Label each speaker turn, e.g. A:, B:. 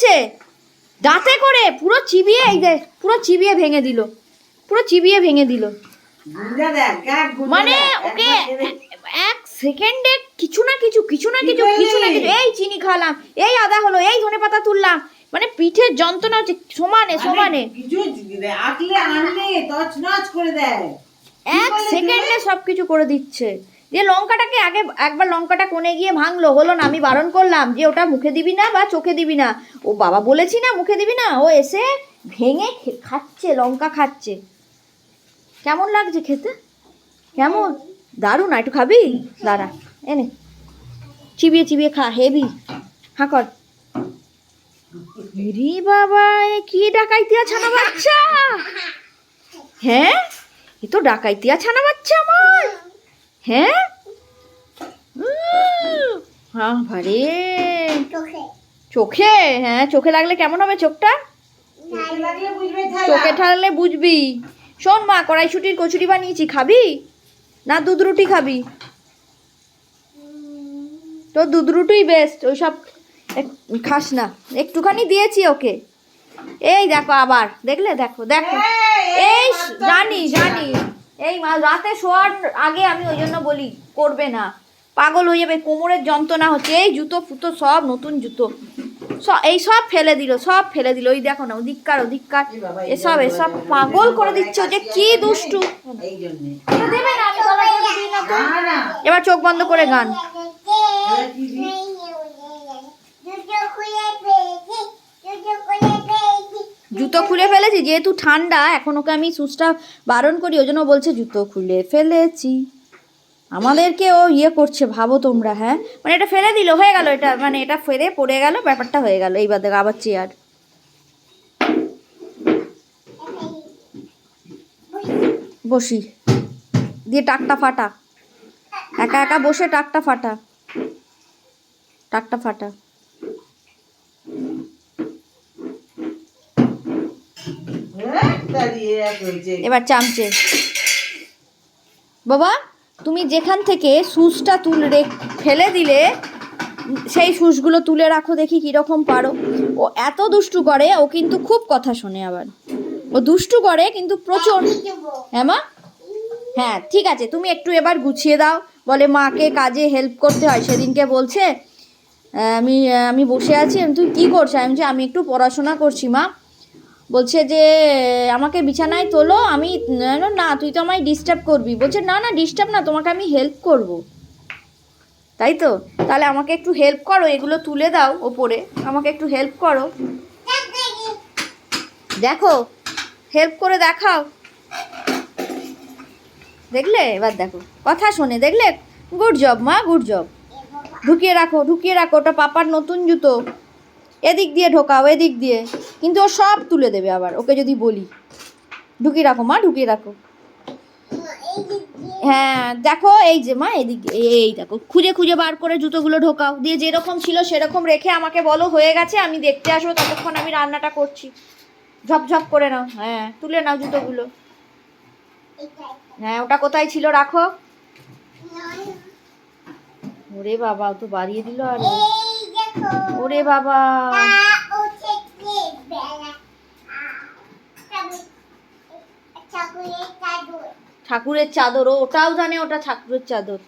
A: ফেলছে দাঁতে করে পুরো চিবিয়ে এই যে পুরো চিবিয়ে ভেঙে দিল পুরো চিবিয়ে ভেঙে দিল।
B: দেখ
A: মানে ওকে এক সেকেন্ডে কিছু না কিছু কিছু না কিছু কিছু না কিছু এই চিনি খালাম এই আদা হলো এই ধনে পাতা তুললাম মানে পিঠের যন্ত্রণা হচ্ছে সমানে
B: মানে
A: সমানে।
B: আনলে তছনছ করে দেয়।
A: এক সেকেন্ডে সব কিছু করে দিচ্ছে। যে লঙ্কাটাকে আগে একবার লঙ্কাটা কোণে গিয়ে ভাঙলো, হলো না, আমি বারণ করলাম যে ওটা মুখে দিবি না বা চোখে দিবি না। ও বাবা বলেছি না মুখে দিবি না, ও এসে ভেঙে খাচ্ছে, লঙ্কা খাচ্ছে। কেমন লাগছে খেতে? কেমন? দারুণ একটু খাবি? দাঁড়া এনে চিবিয়ে চিবিয়ে খা, হেভি। হা, কর। রে বাবা কি ডাকাইতিয়া ছানা বাচ্চা? হ্যাঁ? এ তো ডাকাইতিয়া ছানা বাচ্চা আমার। হ্যাঁ? হ্যাঁ ভারে চোখে। হ্যাঁ চোখে লাগলে কেমন হবে চোখটা?
B: চোখে লাগলে বুঝবে।
A: শোন মা কড়াইশুটির কচুরি বানিয়েছি খাবি? না দুধ রুটি খাবি? তোর দুধ রুটিই বেস্ট ওই সব এক- খাস না। একটুখানি দিয়েছি ওকে। এই দেখো আবার দেখলে? দেখো দেখো। এই জানি জানি। এই রাতে শোয়ার আগে আমি ওই জন্য বলি করবে না। পাগল হয়ে যাবে কোমরের যন্ত্রণা হচ্ছে এই জুতো ফুতো সব নতুন জুতো। এই সব ফেলে দিল সব ফেলে দিল ওই দেখো না ওদিককার ওদিককার এসব এসব পাগল করে দিচ্ছে যে কি দুষ্টু। এবার চোখ বন্ধ করে গান
B: এবার কি দিই?
A: জুতো খুলে ফেলেছি, যেহেতু ঠান্ডা, এখন ওকে আমি সুচটা বারণ করি, ওই জন্য বলছে জুতো খুলে ফেলেছি। আমাদেরকে ও ইয়ে করছে, ভাবো তোমরা হ্যাঁ? মানে এটা ফেলে দিল, হয়ে গেল এটা মানে এটা ফেলে পড়ে গেল, ব্যাপারটা হয়ে গেল এইবার দেখো আবার চেয়ার। বসি। দিয়ে টাকটা ফাটা। একা একা বসে টাকটা ফাটা। টাকটা ফাটা
B: হ্যাঁ, দাঁড়িয়ে এক হয়েছে।
A: এবার চামচে। বাবা তুমি যেখান থেকে সুসটা তুলে রে- ফেলে দিলে সেই সুসগুলো তুলে রাখো দেখি কীরকম পারো। ও এত দুষ্টু করে ও কিন্তু খুব কথা শোনে আবার। ও দুষ্টু করে কিন্তু প্রচুর হ্যাঁ মা? হ্যাঁ ঠিক আছে তুমি একটু এবার গুছিয়ে দাও। বলে মাকে কাজে হেল্প করতে হয় সেদিনকে বলছে আমি আমি বসে আছি তুই কী করছ আমি বলছি, আমি একটু পড়াশোনা করছি মা। বলছে যে, আমাকে বিছানায় তোলো, আমি, না তুই তো আমায় ডিস্টার্ব করবি। বলছে, না না ডিস্টার্ব না, তোমাকে আমি হেল্প করব। তাই তো? তাহলে আমাকে একটু হেল্প করো, এগুলো তুলে দাও ওপরে। আমাকে একটু হেল্প করো। দেখো হেল্প করে দেখাও। দেখলে? এবার দেখো। কথা শোনে, দেখলে? গুড জব মা গুড জব ঢুকিয়ে রাখো ঢুকিয়ে রাখো, ওটা পাপার নতুন জুতো। এদিক দিয়ে ঢোকাও, এদিক দিয়ে। কিন্তু ও সব তুলে দেবে আবার, ওকে যদি বলি। ঢুকিয়ে রাখো, মা, ঢুকিয়ে রাখো। হ্যাঁ দেখো, এই যে, মা, এদিক, এই দেখো। খুঁজে খুঁজে বার করে জুতোগুলো ঢোকাও। দিয়ে যেরকম ছিল সেরকম রেখে আমাকে বলো, হয়ে গেছে? আমি দেখতে আসব, ততক্ষণ আমি রান্নাটা করছি। ঝপঝপ করে নাও হ্যাঁ তুলে নাও জুতোগুলো। হ্যাঁ ওটা কোথায় ছিল রাখো। ওরে বাবা তো বাড়িয়ে দিল আর। ওরে বাবা। ঠাকুরের চাদর ও ওটাও জানে ওটা ঠাকুরের
C: চাদর।